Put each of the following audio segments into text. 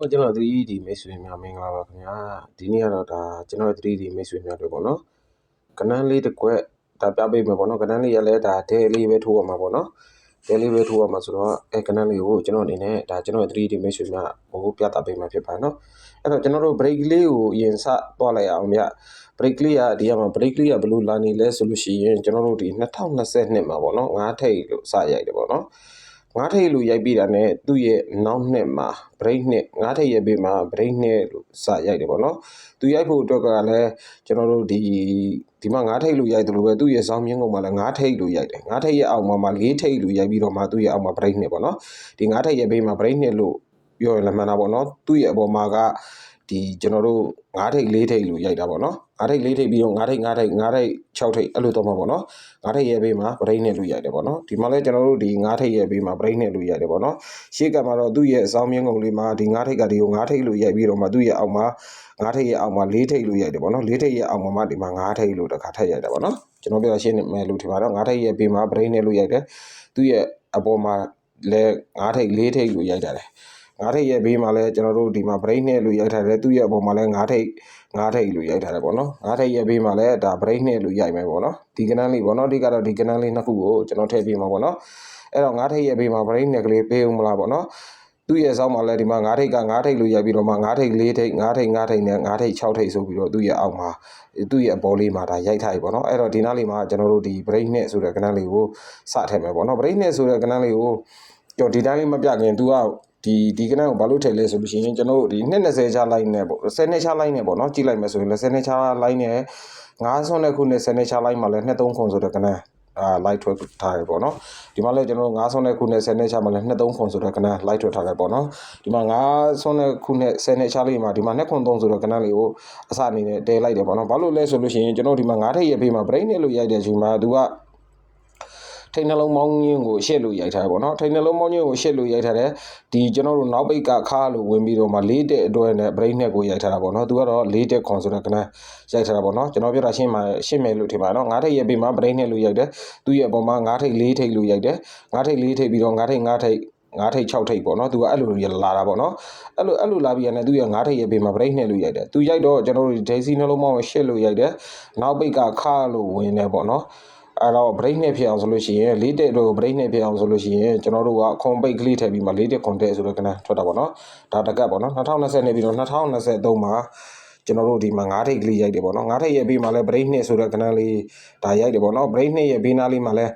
ဟိုကျွန်တော် 3D မိတ်ဆွေများမင်္ဂလာပါခင်ဗျာဒီနေ့ကတော့ဒါကျွန်တော် 3D မိတ်ဆွေများတွေပေါ့နော်ကနန်းလေးတစ်ကွက်ဒါပြပေးမယ်ပေါ့နော်ကနန်းလေးရလဲဒါဒဲလေးပဲထိုးရမှာပေါ့နော်ဒဲလေးပဲထိုးရမှာဆိုတော့အဲကနန်းလေးကိုကျွန်တော်အနေနဲ့ဒါကျွန်တော် 3D မိတ်ဆွေများဟိုပြသပေးမှာဖြစ်ပါနော်အဲ့တော့ကျွန်တော်တို့ break လေးကိုအရင်စသွားလိုက်အောင်ဗျ break လေးကဒီကမှာ break လေးကဘယ်လိုလာနေလဲဆိုလို့ရှိရင်ကျွန်တော်တို့ဒီ2022မှာပေါ့နော်9ထိပ်လို့စရိုက်တယ်ပေါ့နော် ငါးထိပ်လို့ရိုက်ပြီးတာနဲ့သူ့ရဲ့နောက်နှစ်မှာ break နှစ်ငါးထိပ်ရဲ့ဘေးမှာ break နှစ်လို့စရိုက်တယ်ပေါ့နော်သူရိုက်ဖို့အတွက်ကလည်းကျွန်တော်တို့ဒီဒီမှာငါးထိပ်လို့ရိုက်တယ်လို့ပဲသူ့ရဲ့စောင်းမြင်းကုန်မှာလည်းငါးထိပ်လို့ရိုက်တယ်ငါးထိပ်ရဲ့အောက်မှာမှလေးထိပ်လို့ရိုက်ပြီးတော့မှသူ့ရဲ့အောက်မှာ break နှစ်ပေါ့နော်ဒီငါးထိပ်ရဲ့ဘေးမှာ break နှစ်လို့ပြောရင်လည်းမှန်တာပေါ့နော်သူ့ရဲ့အပေါ်မှာက ဒီကျွန်တော်တို့ငါးထိပ်လေးထိပ်လို့ရိုက်တာပေါ့နော်ငါးထိပ်လေးထိပ်ပြီးတော့ငါးထိပ်ငါးထိပ်ငါးထိပ်6ထိပ်အဲ့လိုတော့မှာပေါ့နော်ငါးထိပ်ရဲ့ဘေးမှာ break နဲ့လို့ရိုက်တယ်ပေါ့နော်ဒီမှာလဲကျွန်တော်တို့ဒီငါးထိပ်ရဲ့ဘေးမှာ break နဲ့လို့ရိုက်တယ်ပေါ့နော်ရှေ့ကမှာတော့သူ့ရဲ့အဆောင်မြင်းကုန်လေးမှာဒီငါးထိပ်ကဒီကိုငါးထိပ်လို့ရိုက်ပြီးတော့မှသူ့ရဲ့အောက်မှာငါးထိပ်ရဲ့အောက်မှာလေးထိပ်လို့ရိုက်တယ်ပေါ့နော်လေးထိပ်ရဲ့အောက်မှာမှဒီမှာငါးထိပ်လို့တစ်ခါထပ်ရိုက်တယ်ပေါ့နော်ကျွန်တော်ပြောရှင်းနေမယ်လို့ထင်ပါတော့ငါးထိပ်ရဲ့ဘေးမှာ break နဲ့လို့ရိုက်တယ်သူ့ရဲ့အပေါ်မှာလဲငါးထိပ်လေးထိပ်လို့ရိုက်တာတယ် ငါးထိပ်ရဲ့ဘေးမှာလဲကျွန်တော်တို့ဒီမှာ break နဲ့လို့ရိုက်ထားတယ်သူ့ရဲ့အပေါ်မှာလဲငါးထိပ်ငါးထိပ်လို့ရိုက်ထားတယ်ပေါ့နော်ငါးထိပ်ရဲ့ဘေးမှာလဲဒါ break နဲ့လို့ရိုက်မယ်ပေါ့နော်ဒီကနန်းလေးပေါ့နော်ဒီကတော့ဒီကနန်းလေးနှစ်ခုကိုကျွန်တော်ထည့်ပေးမှာပေါ့နော်အဲ့တော့ငါးထိပ်ရဲ့ဘေးမှာ break နဲ့ကလေးပေးဦးမလားပေါ့နော်သူ့ရဲ့ဆောင်းမှာလဲဒီမှာငါးထိပ်ကငါးထိပ်လို့ရိုက်ပြီးတော့မှငါးထိပ်၄ထိပ်ငါးထိပ်ငါးထိပ်နဲ့ငါးထိပ်6ထိပ်ဆိုပြီးတော့သူ့ရဲ့အောက်မှာသူ့ရဲ့အပေါ်လေးမှာဒါရိုက်ထားပြီပေါ့နော်အဲ့တော့ဒီနားလေးမှာကျွန်တော်တို့ဒီ break နဲ့ဆိုတဲ့ကနန်းလေးကိုစထည့်မယ်ပေါ့နော် break နဲ့ဆိုတဲ့ကနန်းလေးကိုကျွန်တော်ဒီတိုင်းလေးမပြခင် तू က ဒီဒီကနန်းကိုဘာလို့ထည့်လဲဆိုလို့ရှိရင်ကျွန်တော်တို့ဒီ220ချလိုက်နေပေါ့10နှစ်ချလိုက်နေပေါ့နော်ကြည့်လိုက်မယ်ဆိုရင်လည်း10နှစ်ချလိုက်နေ9ဆွန်းတဲ့ခုနှစ်10နှစ်ချလိုက်မှာလည်း23ခွန်ဆိုတဲ့ကနန်းအာ light ထွက်ထားရပေါ့နော်ဒီမှာလည်းကျွန်တော်9ဆွန်းတဲ့ခုနှစ်10နှစ်ချမှာလည်း23ခွန်ဆိုတဲ့ကနန်း light ထွက်ထားတယ်ပေါ့နော်ဒီမှာ9ဆွန်းတဲ့ခုနှစ်10နှစ်ချလေးမှာဒီမှာ2ခွန်3ဆိုတဲ့ကနန်းလေးကိုအစအနေနဲ့တဲလိုက်တယ်ပေါ့နော်ဘာလို့လဲဆိုလို့ရှိရင်ကျွန်တော်ဒီမှာ9ထိပ်ရဲ့ဘေးမှာ brain နဲ့လို့ရိုက်တဲ့အချိန်မှာသူက ထိန်နှလုံးမောင်းကြီးကိုရှစ်လို့ရိုက်ထားတယ်ပေါ့နော်ထိန်နှလုံးမောင်းကြီးကိုရှစ်လို့ရိုက်ထားတယ်ဒီကျွန်တော်တို့နောက်ပိတ်ကခါလို့ဝင်ပြီးတော့မှလေးတဲ့အတွဲနဲ့ brain နဲ့ကိုရိုက်ထားတာပေါ့နော်သူကတော့လေးတဲ့ခွန်ဆိုတဲ့ကနန်းရိုက်ထားတာပေါ့နော်ကျွန်တော်ပြောတာရှင်းမှရှင်းမယ်လို့ထင်ပါနော်ငါးထိပ်ရဲ့ပြီးမှ brain နဲ့လို့ရိုက်တယ်သူ့ရဲ့အပေါ်မှာငါးထိပ်လေးထိပ်လို့ရိုက်တယ်ငါးထိပ်လေးထိပ်ပြီးတော့ငါးထိပ်ငါးထိပ်ငါးထိပ်6ထိပ်ပေါ့နော်သူကအဲ့လိုလာတာပေါ့နော်အဲ့လိုအဲ့လိုလာပြီးရတယ်သူကငါးထိပ်ရဲ့ဘေးမှာ break နဲ့လို့ရိုက်တယ်သူရိုက်တော့ကျွန်တော်တို့ daisy နှလုံးပေါင်းကိုရှစ်လို့ရိုက်တယ်နောက်ပိတ်ကခါလို့ဝင်တယ်ပေါ့နော် အဲ့တော့ break နဲ့ဖြစ်အောင်ဆိုလို့ရှိရင်လေးတက်တို့ break နဲ့ဖြစ်အောင်ဆိုလို့ရှိရင်ကျွန်တော်တို့ကခွန်ပိတ်ကလေးထည့်ပြီးမှလေးတက်ခွန်တက်ဆိုတော့ကနထွက်တာပေါ့နော်ဒါတကတ်ပေါ့နော်2020နေပြီးတော့2023မှာကျွန်တော်တို့ဒီမှာ9ထိပ်ကလေးရိုက်တယ်ပေါ့နော်9ထိပ်ရဲ့ဘေးမှာလည်း break နှစ်ဆိုတော့ကနန်းလေးဒါရိုက်တယ်ပေါ့နော် break နှစ်ရဲ့ဘေးနားလေးမှာလည်း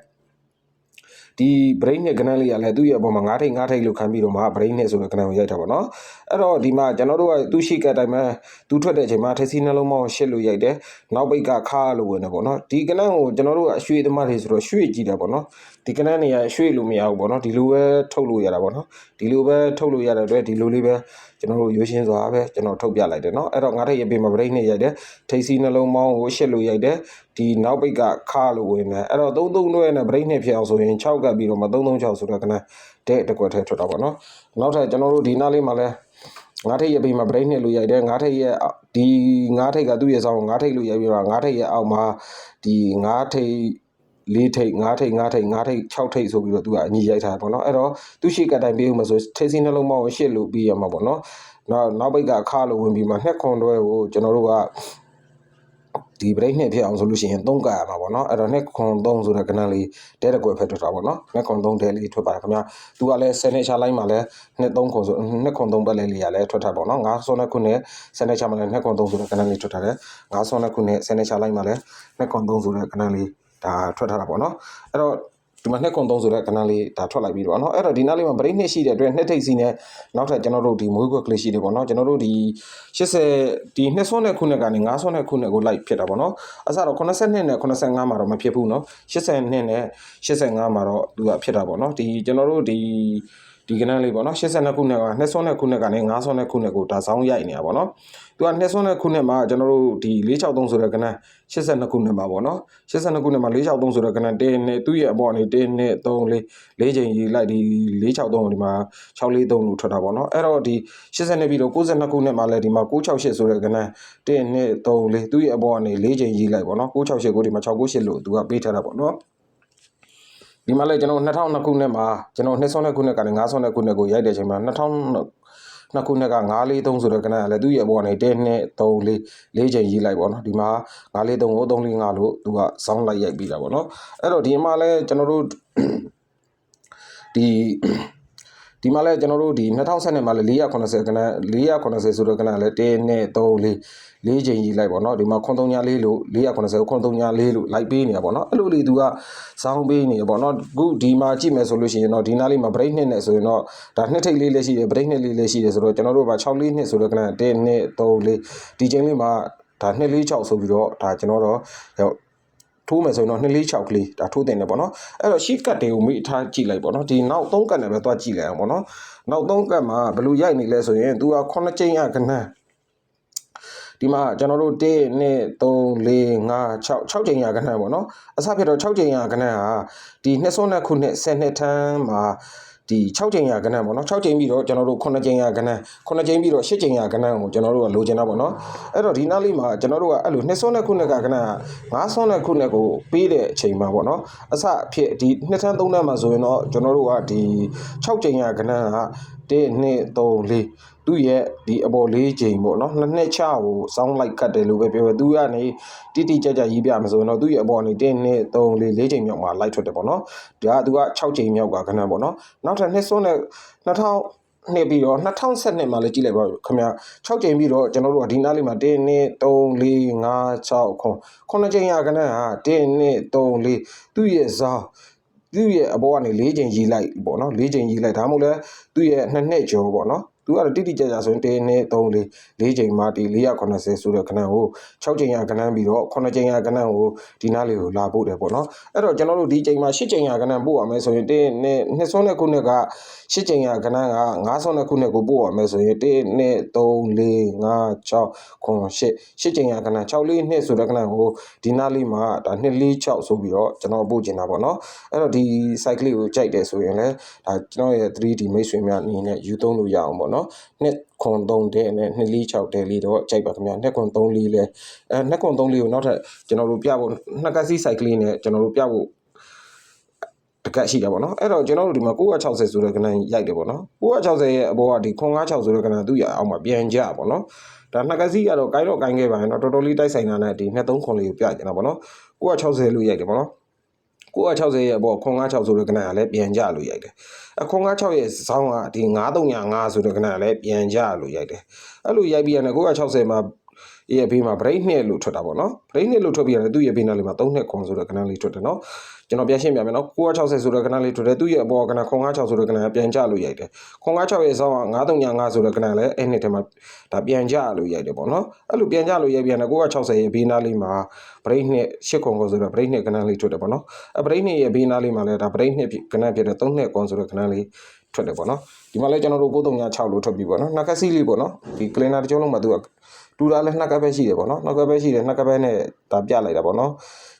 ဒီ brain နဲ့ကနန်းလေးကလည်းသူ့ရဲ့အပေါ်မှာ9ထိပ်9ထိပ်လို့ခံပြီးတော့မှ brain နဲ့ဆိုတဲ့ကနန်းကိုရိုက်တာပေါ့နော်အဲ့တော့ဒီမှာကျွန်တော်တို့ကသူ့ရှိကတိုင်းမှာသူထွက်တဲ့အချိန်မှာထက်စီနှလုံးပေါင်းရှစ်လို့ရိုက်တယ်နောက်ပိတ်ကခါလို့ဝင်တယ်ပေါ့နော်ဒီကနန်းကိုကျွန်တော်တို့ကအရွှေသမားတွေဆိုတော့ရွှေကြည့်တယ်ပေါ့နော် ဒီကနက်နေရရွှေ့လို့မရဘူးပေါ့နော်ဒီလိုပဲထုတ်လို့ရတာပေါ့နော်ဒီလိုပဲထုတ်လို့ရတဲ့အတွက်ဒီလိုလေးပဲကျွန်တော်တို့ရိုးရှင်းစွာပဲကျွန်တော်ထုတ်ပြလိုက်တယ်နော်အဲ့တော့ငါတို့ရပင်မပရိတ်နဲ့ရိုက်တယ်ထိပ်စီနှလုံးပေါင်းကိုရှစ်လို့ရိုက်တယ်ဒီနောက်ပိတ်ကခါလို့ဝင်တယ်အဲ့တော့သုံးသုံးတွဲနဲ့ပရိတ်နဲ့ဖြစ်အောင်ဆိုရင်6ကပ်ပြီးတော့မသုံးသုံး6ဆိုတော့ကနက်တဲ့တကွက်ထဲထွက်တာပေါ့နော်နောက်ထပ်ကျွန်တော်တို့ဒီနားလေးမှာလဲငါးထိပ်ရပြီးမှဗရိတ်နှစ်လိုရိုက်တယ်ငါးထိပ်ရဒီငါးထိပ်ကသူ့ရဲ့ဆောင်းငါးထိပ်လိုရိုက်ပြီးမှငါးထိပ်ရအောင်မှာဒီငါးထိပ် လေးထိတ်ငါးထိတ်ငါးထိတ်ငါးထိတ်6ထိတ်ဆိုပြီးတော့သူကအညီရိုက်ထားတယ်ပေါ့နော်အဲ့တော့သူရှိကတိုင်ပေးဦးမဆိုထိတ်စီနှလုံးပေါင်းကိုရှစ်လို့ပြီးရမှာပေါ့နော်နောက်နောက်ဘိတ်ကအခါလို့ဝင်ပြီးမှနှစ်ခွန်တွဲကိုကျွန်တော်တို့ကဒီ break နဲ့ဖြစ်အောင်ဆိုလို့ရှိရင်3ကရမှာပေါ့နော်အဲ့တော့နှစ်ခွန်3ဆိုတဲ့ကဏ္ဍလေးတဲတကွယ်ဖက်ထွက်တာပေါ့နော်နှစ်ခွန်3တဲလေးထွက်ပါတယ်ခင်ဗျာသူကလည်း10နှစ်ချလိုက်မှလည်းနှစ်3ခွန်ဆိုနှစ်ခွန်3ပတ်လေးလေးရလည်းထွက်တာပေါ့နော်9ဆွန်းတဲ့ခုနဲ့10နှစ်ချမှလည်းနှစ်ခွန်3ဆိုတဲ့ကဏ္ဍလေးထွက်တာတယ်9ဆွန်းတဲ့ခုနဲ့10နှစ်ချလိုက်မှလည်းနှစ်ခွန်3ဆိုတဲ့ကဏ္ဍလေး ဒါထွက်ထားတာပေါ့နော်အဲ့တော့ဒီမှာနှစ်ခွန်3ဆိုတဲ့ကဏ္ဍလေးဒါထွက်လိုက်ပြီးတော့เนาะအဲ့တော့ဒီနားလေးမှာ break နှစ်ရှိတဲ့အတွက်နှစ်ထိပ်စီနဲ့နောက်ထပ်ကျွန်တော်တို့ဒီမွေးခွက်ကလေးရှိတယ်ပေါ့เนาะကျွန်တော်တို့ဒီ80ဒီနှစ်ဆွန်းတဲ့ခုနှစ်ကနေ9ဆွန်းတဲ့ခုနှစ်ကိုလိုက်ဖြစ်တာပေါ့เนาะအစတော့82နဲ့85မှာတော့မဖြစ်ဘူးเนาะ82နဲ့85မှာတော့သူကဖြစ်တာပေါ့เนาะဒီကျွန်တော်တို့ဒီ ဒီကနန်းလေးပေါ့နော်82ခုနှစ်ကနှစ်ဆွန်းတဲ့ခုနှစ်ကနေ9ဆွန်းတဲ့ခုနှစ်ကိုဒါဆောင်းရိုက်နေတာပေါ့နော်သူကနှစ်ဆွန်းတဲ့ခုနှစ်မှာကျွန်တော်တို့ဒီ463ဆိုတဲ့ကနန်း82ခုနှစ်မှာပေါ့နော်82ခုနှစ်မှာ463ဆိုတဲ့ကနန်းတင်းနဲ့သူ့ရဲ့အပေါ်ကနေတင်းနဲ့3 4 4ချိန်ရေးလိုက်ဒီ463ဒီမှာ643လို့ထွက်တာပေါ့နော်အဲ့တော့ဒီ82ပြီးတော့92ခုနှစ်မှာလည်းဒီမှာ968ဆိုတဲ့ကနန်းတင်းနဲ့3 4သူ့ရဲ့အပေါ်ကနေ4ချိန်ရေးလိုက်ပေါ့နော်968ကိုဒီမှာ698လို့သူကပေးထားတာပေါ့နော် ဒီမှာလည်းကျွန်တော်2002ခုနှစ်မှာကျွန်တော်နှစ်ဆွန်းတဲ့ခုနှစ်ကနေ9ဆွန်းတဲ့ခုနှစ်ကိုရိုက်တဲ့အချိန်မှာ2000နှစ်ခုနှစ်က943ဆိုတဲ့ကဏ္ဍကလည်းသူ့ရဲ့အပေါ်ကနေ1 2 3 4 4ချိန်ရေးလိုက်ပေါ့နော်ဒီမှာ943ကို345လို့သူကစောင်းလိုက်ရိုက်ပြီးတာပေါ့နော်အဲ့တော့ဒီမှာလဲကျွန်တော်တို့ဒီဒီမှာလဲကျွန်တော်တို့ဒီ2010မှာလဲ480ကဏ္ဍ480ဆိုတဲ့ကဏ္ဍလဲ1 2 3 4 လေးချိန်ကြီးလိုက်ပေါ့နော်ဒီမှာခွန်3ညာလေးလို့480ကိုခွန်3ညာလေးလို့လိုက်ပေးနေတာပေါ့နော်အဲ့လိုလေးသူကစောင်းပေးနေရပေါ့နော်အခုဒီမှာကြည့်မယ်ဆိုလို့ရှိရင်တော့ဒီနားလေးမှာ break နှစ်နဲ့ဆိုရင်တော့ဒါနှစ်ထိပ်လေးလည်းရှိတယ် break နှစ်လေးလည်းရှိတယ်ဆိုတော့ကျွန်တော်တို့က6လေးနှစ်ဆိုတဲ့ကဏ္ဍ1 2 3 4ဒီချိန်လေးမှာဒါ2 4 6ဆိုပြီးတော့ဒါကျွန်တော်တော့ထိုးမယ်ဆိုရင်တော့2 4 6ကလေးဒါထိုးတင်တယ်ပေါ့နော်အဲ့တော့ shift cut တွေကိုမိထားကြည့်လိုက်ပေါ့နော်ဒီနောက်3ကတ်နဲ့ပဲသွားကြည့်လိုက်အောင်ပေါ့နော်နောက်3ကတ်မှာဘယ်လိုရိုက်နေလဲဆိုရင် तू က9ချိန်ရခဏ ဒီမှာကျွန်တော်တို့1 2 3 4 5 6 6ချိန်ရခဏပေါ့နော်အစဖြစ်တော့6ချိန်ရခဏဟာဒီနှစ်စွန်းတဲ့ခုနှစ်10နှစ်ထမ်းမှာဒီ6ချိန်ရကဏ္ဍပေါ့နော်6ချိန်ပြီးတော့ကျွန်တော်တို့9ချိန်ရကဏ္ဍ9ချိန်ပြီးတော့10ချိန်ရကဏ္ဍကိုကျွန်တော်တို့ကလိုချင်တာပေါ့နော်အဲ့တော့ဒီနားလေးမှာကျွန်တော်တို့ကအဲ့လိုနှစ်စွန်းတဲ့ခုနှစ်ကကဏ္ဍ9စွန်းတဲ့ခုနှစ်ကိုပေးတဲ့အချိန်မှာပေါ့နော်အစဖြစ်ဒီနှစ်ထန်း3ထန်းမှာဆိုရင်တော့ကျွန်တော်တို့ကဒီ6ချိန်ရကဏ္ဍက 1 2 3 4သူ့ရဲ့ဒီအပေါ်၄ချိန်ပေါ့နော်နှစ်နှစ်ချကိုစောင်းလိုက်ကတ်တယ်လို့ပဲပြောပဲသူကနေတိတိကျကျရေးပြမှာဆိုရင်တော့သူ့ရဲ့အပေါ်နေ1 2 3 4 4ချိန်မြောက်မှာလိုက်ထွက်တယ်ပေါ့နော်ဒါကသူက6ချိန်မြောက်ကခဏပေါ့နော်နောက်ထပ်နှစ်စွန်းနဲ့2000နှစ်ပြီးတော့2012မှာလည်းကြည့်လိုက်ပါခင်ဗျာ6ချိန်ပြီးတော့ကျွန်တော်တို့ကဒီနားလေးမှာ1 2 3 4 5 6ခွန်ခုနှစ်ချိန်ရခဏဟာ1 2 3 4သူ့ရဲ့ဇာ သူ့ရဲ့အပေါ်ကနေ၄ချိန်ကြီးလိုက်ပေါ့နော်၄ချိန်ကြီးလိုက်ဒါမှမဟုတ်လဲသူ့ရဲ့နှစ်နှစ်ကျော်ပေါ့နော် သူကတော့တိတိကျကျဆိုရင်1 2 3 4 4ချိန်မှဒီ480ဆိုတဲ့ခဏကို6ချိန်ရခဏပြီးတော့9ချိန်ရခဏကိုဒီနားလေးကိုလာပို့တယ်ပေါ့နော်အဲ့တော့ကျွန်တော်တို့ဒီချိန်မှာ10ချိန်ရခဏပို့ရမယ်ဆိုရင်1နဲ့2ဆုံးတဲ့ခုနှစ်က10ချိန်ရခဏက9ဆုံးတဲ့ခုနှစ်ကိုပို့ရမယ်ဆိုရင်1 2 3 4 5 6 9 10 10ချိန်ရခဏ6လေးနှစ်ဆိုတဲ့ခဏကိုဒီနားလေးမှာဒါ2 4 6ဆိုပြီးတော့ကျွန်တော်ပို့ချင်တာပေါ့နော်အဲ့တော့ဒီ cycle လေးကိုကြိုက်တယ်ဆိုရင်လည်းဒါကျွန်တော်ရဲ့ 3D မိတ်ဆွေများအနေနဲ့ယူသုံးလို့ရအောင်ပေါ့နော်နှစ်ခွန်3တဲ့နဲ့2 4 6တဲ့လေးတော့ကြိုက်ပါခင်ဗျာနှစ်ခွန်3လေးလဲအဲနှစ်ခွန်3လေးကိုနောက်ထပ်ကျွန်တော်တို့ပြဖို့နှစ်ကစီ cycle လေးနဲ့ကျွန်တော်တို့ပြဖို့တကက်ရှိတာပေါ့နော်အဲ့တော့ကျွန်တော်တို့ဒီမှာ960ဆိုတဲ့ကဏ္ဍရိုက်တယ်ပေါ့နော်960ရဲ့အပေါ်ကဒီ956ဆိုတဲ့ကဏ္ဍသူ့ရအောင်မှာပြန်ကြပေါ့နော်ဒါနှစ်ကစီကတော့ကိုင်းတော့ကိုင်းခဲ့ပါရင်တော့တော်တော်လေးတိုက်ဆိုင်တာနဲ့ဒီ23ခွန်လေးကိုပြကြတာပေါ့နော်960လို့ရိုက်တယ်ပေါ့နော် 960ရဲ့အပေါ်956ဆိုတဲ့ကဏ္ဍကလည်းပြန်ကြလို့ရိုက်တယ်အ956ရဲ့စောင်းကဒီ935ဆိုတဲ့ကဏ္ဍကလည်းပြန်ကြလို့ရိုက်တယ်အဲ့လိုရိုက်ပြီးရတယ်960မှာရဲ့ဘေးမှာ break နှစ်လို့ထွက်တာပေါ့နော် break နှစ်လို့ထွက်ပြီးရတယ်သူ့ရဲ့ဘေးနားလေးမှာ3နှစ်ခွန်ဆိုတဲ့ကဏ္ဍလေးထွက်တယ်နော် ကျွန်တော်ပြန်ရှင်းပြမယ်နော်960ဆိုတဲ့ကဏ္ဍလေးထွက်တယ်သူ့ရဲ့အပေါ်ကဏ္ဍ956ဆိုတဲ့ကဏ္ဍပြန်ကြလို့ရိုက်တယ်956ရဲ့စောင်းက935ဆိုတဲ့ကဏ္ဍလည်းအဲ့နှစ်ထဲမှာဒါပြန်ကြလို့ရိုက်တယ်ပေါ့နော်အဲ့လိုပြန်ကြလို့ရိုက်ပြီးရတယ်960ရဲ့ဘေးနားလေးမှာ break နှစ်8ခွန်ခွန်ဆိုတဲ့ break နှစ်ကဏ္ဍလေးထွက်တယ်ပေါ့နော်အ break နှစ်ရဲ့ဘေးနားလေးမှာလည်းဒါ break နှစ်ကဏ္ဍဖြစ်တဲ့3နှစ်ခွန်ဆိုတဲ့ကဏ္ဍလေးထွက်တယ်ပေါ့နော်ဒီမှာလည်းကျွန်တော်တို့936လို့ထွက်ပြီပေါ့နော်နှစ်ကက်စီလေးပေါ့နော်ဒီ cleaner တစ်ချုံလုံးမှာသူကတူတာလည်းနှစ်ကက်ပဲရှိတယ်ပေါ့နော်နှစ်ကက်ပဲရှိတယ်နှစ်ကက်ပဲနဲ့ဒါပြလိုက်တာပေါ့နော်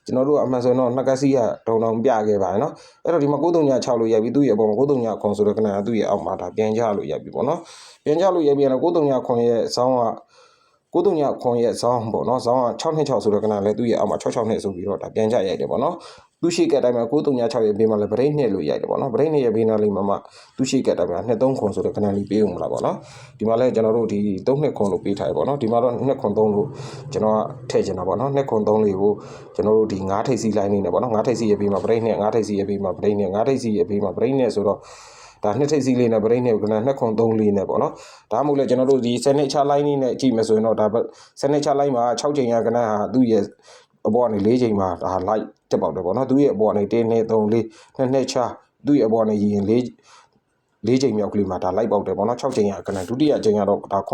ကျွန်တော်တို့အမှန်ဆိုတော့နှစ်ကက်စီကတုံတုံပြခဲ့ပါတယ်နော်အဲ့တော့ဒီမှာ936လို့ရိုက်ပြီးသူ့ရဲ့အပေါ်မှာ939ခွန်ဆိုတဲ့ကဏ္ဍကသူ့ရဲ့အောက်မှာဒါပြန်ကြလို့ရိုက်ပြီပေါ့နော်ပြန်ကြလို့ရိုက်ပြီးတော့939ခွန်ရဲ့အဆောင်က939ခွန်ရဲ့ဇောင်းပေါ့နော်ဇောင်းက626ဆိုတဲ့ကဏ္ဍလည်းသူ့ရဲ့အောက်မှာ66နှစ်ဆိုပြီးတော့ဒါပြန်ကြရိုက်တယ်ပေါ့နော် သူရှိကတိုင်းမှာ936ရဲ့ဘေးမှာလည်းဗရိတ်နှစ်လို့ရိုက်တယ်ပေါ့နော်ဗရိတ်နှစ်ရဲ့ဘေးနားလေးမှာမှသူရှိကတိုင်းမှာ23ခွန်ဆိုတဲ့ခဏလေးပေးဦးမလားပေါ့နော်ဒီမှာလည်းကျွန်တော်တို့ဒီ3နှစ်ခွန်လို့ပေးထားရပေါ့နော်ဒီမှာတော့2ခွန်3လို့ကျွန်တော်ကထည့်ချင်တာပေါ့နော်2ခွန်3လေးကိုကျွန်တော်တို့ဒီ9ထိပ်စီလိုင်းနေနဲ့ပေါ့နော်9ထိပ်စီရဲ့ဘေးမှာဗရိတ်နှစ်9ထိပ်စီရဲ့ဘေးမှာဗရိတ်နှစ်9ထိပ်စီရဲ့ဘေးမှာဗရိတ်နှစ်ဆိုတော့ဒါနှစ်ထိပ်စီးလေးနဲ့ဗရိတ်နဲ့ကနနှစ်ခွန်3လေးနဲ့ပေါ့နော်ဒါမှမဟုတ်လေကျွန်တော်တို့ဒီစနစ်ချလိုင်းလေးနဲ့ကြည့်မယ်ဆိုရင်တော့ဒါစနစ်ချလိုင်းမှာ6ချိန်ရကနဟာသူ့ရဲ့ အပေါ်ကနေ၄ချိန်မှာဒါ light တက်ပေါက်တယ်ပေါ့နော်သူရဲ့အပေါ်ကနေ1 2 3 4နှစ်နှစ်ချသူ့ရဲ့အပေါ်ကနေရရင်၄လေးချိန်မြောက်ကလေးမှာဒါလိုက်ပေါက်တယ်ပေါ့နော်6ချိန်ရကနဒုတိယချိန်ကတော့ဒါ9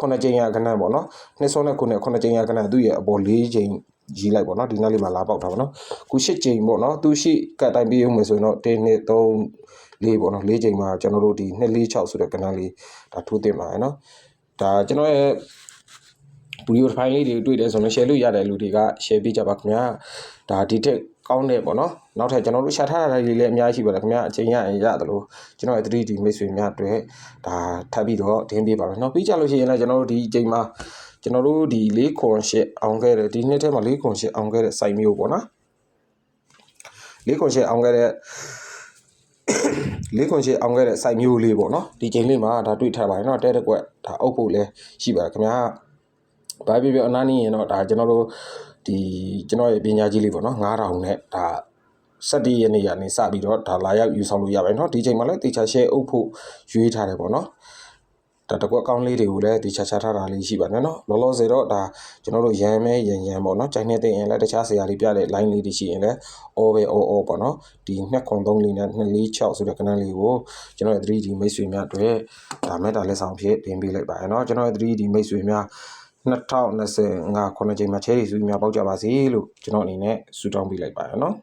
9ချိန်ရကနပေါ့နော်နှစ်ဆုံးနဲ့9နဲ့9ချိန်ရကနသူ့ရဲ့အပေါ်၄ချိန်ရေးလိုက်ပေါ့နော်ဒီနောက်လေးမှာလာပေါက်တာပေါ့နော်ခု၈ချိန်ပေါ့နော်သူရှိကတ်တိုင်းပြေးဦးမယ်ဆိုရင်တော့1 2 3လေးပေါ့နော်၄ချိန်မှာကျွန်တော်တို့ဒီ2 4 6ဆိုတဲ့ကဏ္ဍလေးဒါထိုးတင်ပါတယ်နော်ဒါကျွန်တော်ရဲ့ ဗီဒီယိုဖိုင်လေးတွေတွေ့တယ်ဆိုရင် share လို့ရတဲ့လူတွေက share ပေးကြပါခင်ဗျာဒါဒီထက်ကောင်းတဲ့ပေါ့နော်နောက်ထပ်ကျွန်တော်တို့ရှာထားတာတွေလည်းအများကြီးရှိပါတယ်ခင်ဗျာအချိန်ရရင်ရတယ်လို့ကျွန်တော်ရဲ့ 3D မိတ်ဆွေများအတွက်ဒါထပ်ပြီးတော့ဒင်းပေးပါမယ်နော်ပြီးကြလို့ရှိရင်လည်းကျွန်တော်တို့ဒီအချိန်မှာကျွန်တော်တို့ဒီ၄ခွန်၈အောင်ခဲ့တဲ့ဒီနှစ်ထဲမှာ၄ခွန်၈အောင်ခဲ့တဲ့ site မျိုးပေါ့နော်၄ခွန်၈အောင်ခဲ့တဲ့ လေးခွန်ရှိအောင်ခဲ့တဲ့ site မျိုးလေးပေါ့နော်ဒီချိန်လေးမှာဒါတွေ့ထားပါတယ်เนาะတဲတစ်ကွက်ဒါအုပ်ဖို့လဲရှိပါတယ်ခင်ဗျာ ဘာဖြစ်ဖြစ်အနားနီးရင်တော့ဒါကျွန်တော်တို့ဒီကျွန်တော်ရဲ့ပညာကြီးလေးပေါ့နော်9000နဲ့ဒါ17ရက်နေ့ကနေစပြီးတော့ဒါလာရောက်ယူဆောင်လို့ရပါတယ်เนาะဒီချိန်မှာလည်းတေချာ share အုပ်ဖို့ရွေးထားတယ်ပေါ့နော် ဒါတကွက်ကောင်းလေးတွေကိုလည်းဒီချာချာထားတာလေးရှိပါတယ်နော်လောလောဆယ်တော့ဒါကျွန်တော်တို့ရန်မဲရန်ရန်ပေါ့နော်ကြိုင်နေတဲ့ရင်လည်းတခြားဆရာလေးပြတဲ့ line လေးတွေရှိရင်လည်း all ပဲ all all ပေါ့နော်ဒီ2.3လေးနဲ့246ဆိုတဲ့ကဏ္ဍလေးကိုကျွန်တော်ရဲ့ 3D မိတ်ဆွေများအတွက်ဒါမဲ့တာလက်ဆောင်ဖြစ်တင်ပေးလိုက်ပါတယ်နော်ကျွန်တော်ရဲ့ 3D မိတ်ဆွေများ 2025ခုနှစ်ချိန်မှာ cherry စုများပေါက်ကြပါစေလို့ကျွန်တော်အနေနဲ့ဆုတောင်းပေးလိုက်ပါတယ်နော်